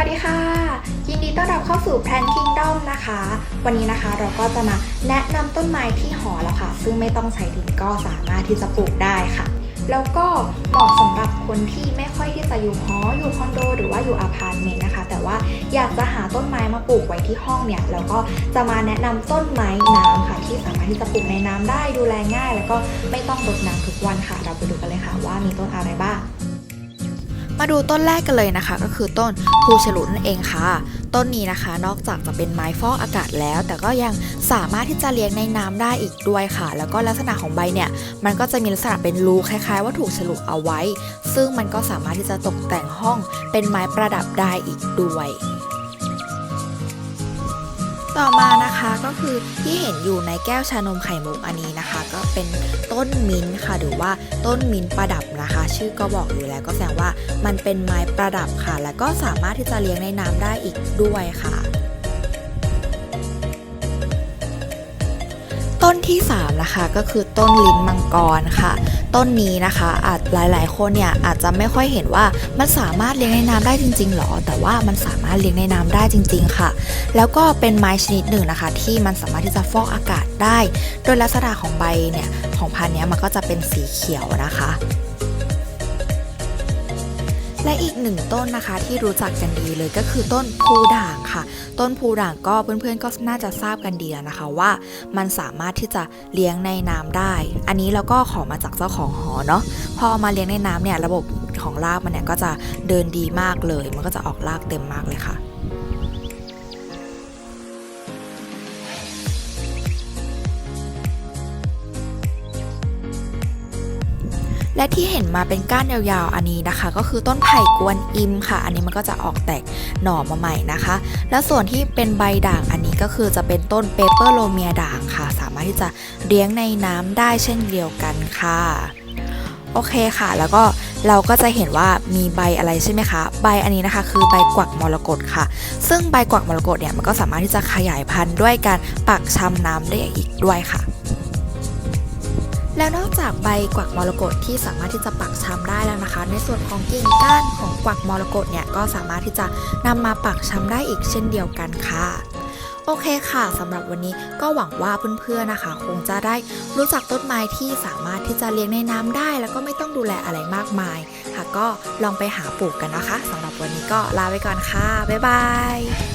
วัสดีค่ะ ยินดีต้อนรับเข้าสู่ Plant Kingdom นะคะ วันนี้นะคะเราก็จะมาแนะนำต้นไม้ที่หอแล้วค่ะ ซึ่งไม่ต้องใช้ดินก็สามารถที่จะปลูกได้ค่ะ แล้วก็เหมาะสำหรับคนที่ไม่ค่อยที่จะอยู่หออยู่คอนโด หรือว่าอยู่อพาร์ตเมนต์นะคะ แต่ว่าอยากจะหาต้นไม้มาปลูกไว้ที่ห้องเนี่ยแล้วก็จะมาแนะนำต้นไม้น้ำค่ะ ที่สามารถที่จะปลูกในน้ำได้ดูแลง่าย แล้วก็ไม่ต้องรดน้ำทุกวันค่ะ เราไปดูกันเลยค่ะว่ามีต้นอะไรบ้าง มาดูต้นแรกกันเลยนะคะ ก็คือต้นภูฉลุนั่นเองค่ะ ต้นนี้นะคะ นอกจากจะเป็นไม้ฟอกอากาศแล้ว แต่ก็ยังสามารถที่จะเลี้ยงในน้ำได้อีกด้วยค่ะ แล้วก็ลักษณะของใบเนี่ย มันก็จะมีลักษณะเป็นรูคล้ายๆว่าถูกฉลุเอาไว้ ซึ่งมันก็สามารถที่จะตกแต่งห้องเป็นไม้ประดับได้อีกด้วย ต่อมานะคะก็คือที่เห็นอยู่ในแก้วชานมไข่มุกอันนี้นะคะ ก็เป็นต้นมิ้นค่ะ หรือว่าต้นมิ้นประดับนะคะ ชื่อก็บอกอยู่แล้วก็แสดงว่ามันเป็นไม้ประดับค่ะ แล้วก็สามารถที่จะเลี้ยงในน้ำได้อีกด้วยค่ะต้นที่3นะคะก็คือต้นลิ้นมังกรค่ะ ต้นนี้นะคะ อาจหลาย ๆ คนเนี่ยอาจจะไม่ค่อยเห็นว่ามันสามารถเลี้ยงในน้ำได้จริง ๆหรอ แต่ว่ามันสามารถเลี้ยงในน้ำได้จริง ๆ ค่ะ แล้วก็เป็นไม้ชนิดหนึ่งนะคะ ที่มันสามารถที่จะฟอกอากาศได้ โดยลักษณะของใบเนี่ยของพันธุ์นี้มันก็จะเป็นสีเขียวนะคะ และอีกหนึ่งต้นนะคะที่รู้จักกันดีเลยก็คือต้นพูด่างค่ะ ต้นพูด่างก็เพื่อนๆก็น่าจะทราบกันดีแล้วนะคะว่า มันสามารถที่จะเลี้ยงในน้ำได้ อันนี้เราก็ขอมาจากเจ้าของหอเนาะพอมาเลี้ยงในน้ำเนี่ยระบบของรากมันเนี่ยก็จะเดินดีมากเลย มันก็จะออกรากเต็มมากเลยค่ะ และที่เห็นมาเป็นก้านยาวๆ อันนี้นะคะ ก็คือต้นไผ่กวนอิมค่ะ อันนี้มันก็จะออกแตกหน่อมาใหม่นะคะ แล้วส่วนที่เป็นใบด่างอันนี้ก็คือจะเป็นต้นเปเปอร์โลเมียด่างค่ะ สามารถที่จะเลี้ยงในน้ำได้เช่นเดียวกันค่ะโอเคค่ะ แล้วก็เราก็จะเห็นว่ามีใบอะไรใช่ไหมคะ ใบอันนี้นะคะ คือใบกวักมรกตค่ะ ซึ่งใบกวักมรกตเนี่ยมันก็สามารถที่จะขยายพันธุ์ด้วยการปักชำน้ำได้อีกด้วยค่ะ แล้วนอกจากใบกวักมรกตที่สามารถที่จะปักชำได้แล้วนะคะ ในส่วนของกิ่งก้านของกวักมรกตเนี่ยก็สามารถที่จะนำมาปักชำได้อีกเช่นเดียวกันค่ะโอเคค่ะสำหรับวันนี้ก็หวังว่าเพื่อนๆนะคะ คงจะได้รู้จักต้นไม้ที่สามารถที่จะเลี้ยงในน้ำได้ แล้วก็ไม่ต้องดูแลอะไรมากมาย ค่ะก็ลองไปหาปลูกกันนะคะสำหรับวันนี้ก็ลาไปก่อนค่ะ บ๊ายบาย